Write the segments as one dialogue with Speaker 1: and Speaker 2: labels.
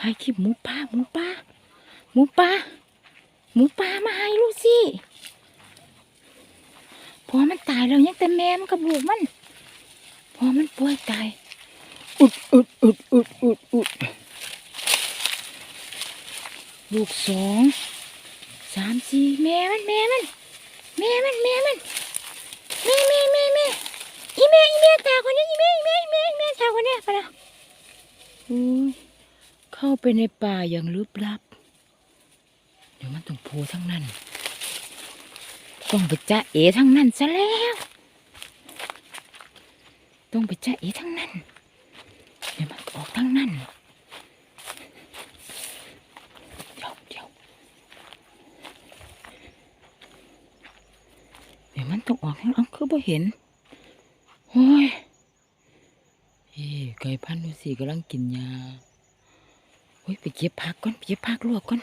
Speaker 1: ถ่ายคลิปหมูป่าหมูป่าหมูป่าหมูป่ามาให้ลูกสิพอมันตายแล้วยังแต่แม่มันกับลูกมันพอมันป่วยตายอุดอุดอุดอุดอุดอุดลูกสองสามสี่แม่มันแม่มันแม่มันแม่มันแม่แม่แม่แม่อีแม่อีแม่ตาคนนี้อีแม่อีแม่อีแม่อีแม่ตาคนนี้ไปละอุ้ย เข้าไปในป่าอย่างลึกลับ เดี๋ยวมันต้องโผล่ทั้งนั้น ต้องไปจ้าเอ๋ทั้งนั้นซะแล้ว ต้องไปจ้าเอ๋ทั้งนั้น เดี๋ยวมันออกทั้งนั้นเดี๋ยวเดี๋ยวเดี๋ยวมันต้องออกทั้งอังคือบ่เห็นโอ้ยเอ้ไก่พันธุ์ดูสิกำลังกินยา โอ้ยไปเก็บผักก่อนไปเก็บผักลวกก่อน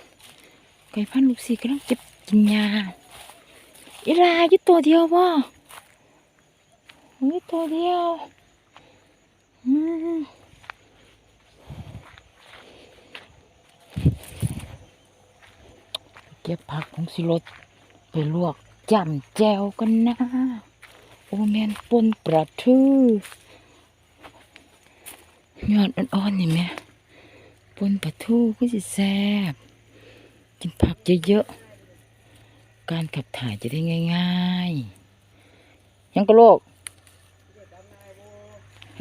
Speaker 1: ไก่พันลูกสีกำลังเก็บกินยาอีลาอยู่ตัวเดียวบ่มีตัวเดียวอืมเก็บผักของสิรถไปลวกจำแจวกันนะโอแมนปนปลาทูยอดอ่อนๆนี่แม่ ปนปลาทูก็สิแซ่บกินผักเยอะๆ การขับถ่ายจะได้ง่ายๆ ยังกะโลก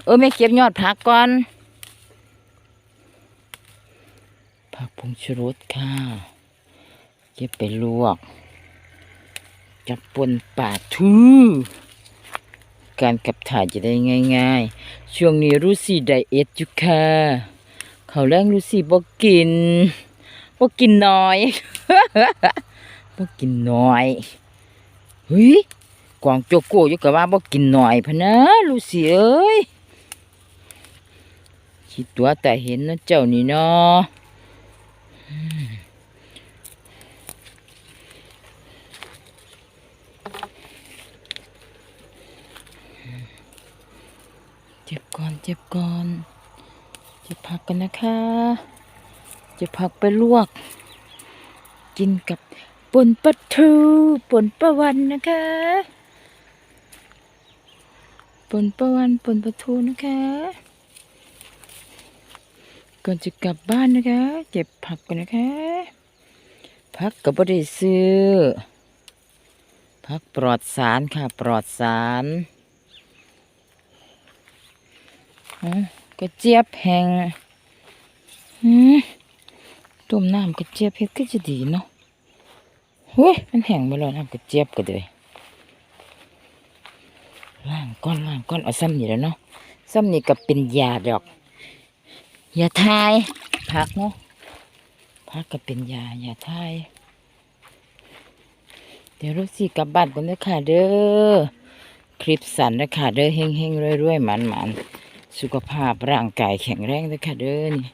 Speaker 1: เออแม่เก็บยอดผักก่อน ผักผงชูรสค่ะ เก็บไปลวก จับปนป่าทูการขับถ่ายจะได้ง่าย ๆ ช่วงนี้รู้สิไดเอทอยู่ค่ะ เขาแรงรู้สิบอกกินพวกกินน้อยพวกกินน้อยเฮ้ยกวางโจโก้อยู่กับว่าพวกกินน้อยพะนะลูสิเอ้ยคิดตัวแต่เห็นนะเจ้านี่เนาะเจ็บก่อนเจ็บก่อน เจ็บพักกันนะคะจะผักไปลวก กินกับป่นปลาทูป่นปลาวันนะคะป่นปลาวันป่นปลาทูนะคะก่อนจะกลับบ้านนะคะเก็บผักกันนะคะผักก็บ่ได้ซื้อผักปลอดสารค่ะปลอดสารอ๋อ กระเจี๊ยบแห้งต้มน้ำกระเจี๊ยบเฮ็ดก็จะดีเนาะเฮ้ยมันแห้งไปแล้วน้ำกระเจี๊ยบก็เลยล้างก้อนล้างก้อนเอาซ้ำนี่แล้วเนาะซ้ำนี่ก็เป็นยาดอกยาทายผักเนาะผักก็เป็นยายาทายเดี๋ยวลูกสิกลับบ้านกันเด้อค่ะเด้อคลิปสั้นนะค่ะเด้อเฮงเฮงๆรวยๆหมันหมัน สุขภาพร่างกายแข็งแรงเด้อค่ะเด้อนี่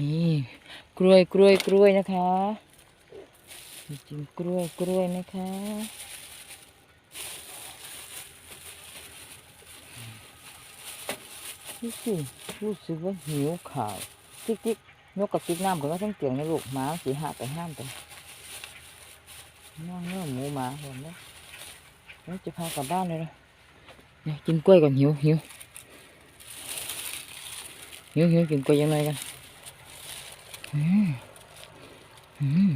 Speaker 1: นี่กล้วยกล้วยกล้วยนะคะจิ้มกล้วยกล้วยนะคะนี่สิรู้สึกว่าหิวข่าวติ๊กติ๊กยกกับติ๊กน้ำกันว่าทั้งเตียงนะลูกหมาสีหาไปห้ามไปย่างเนื้อหมูหมาเห็นไหมจะพากลับบ้านเลยนะเนี่ยกินกล้วยก่อนหิวหิว หิวหิวกินกล้วยยังไงกันอืมอืม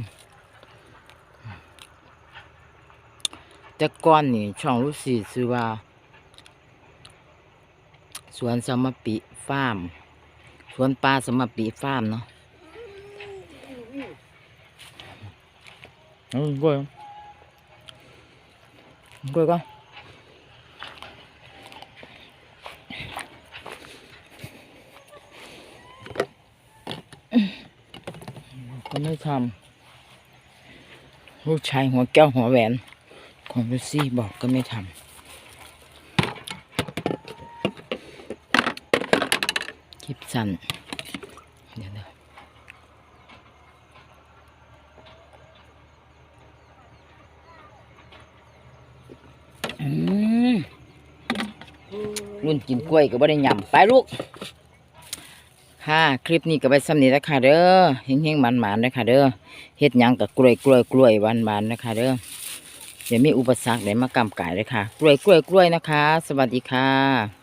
Speaker 1: แต่ก่อนนี่ช่องรู้สีซื้อว่า สวนสมปิฟาร์มสวนปลาสมปิฟาร์มเนาะเอากล้วยกล้วยก็ ก็ไม่ทำลูกชายหัวแก้วหัวแหวน ของลูซี่บอกก็ไม่ทำคลิปสั้นเดี๋ยวนะอืมรุ่นกินกล้วยก็บ่ได้ยำไปลูก ค่ะคลิปนี้ก็ไปสำนีแล้วค่ะเด้อเฮงเฮงหมันหมานนะคะเด้อเฮ็ดยังกับกล้วยกล้วยกล้วยหวานหวานะคะเด้อเดี๋ยวมีอุปสรรคไหนมากำกายเลยค่ะ กล้วยกล้วยกล้วยนะคะ สวัสดีค่ะ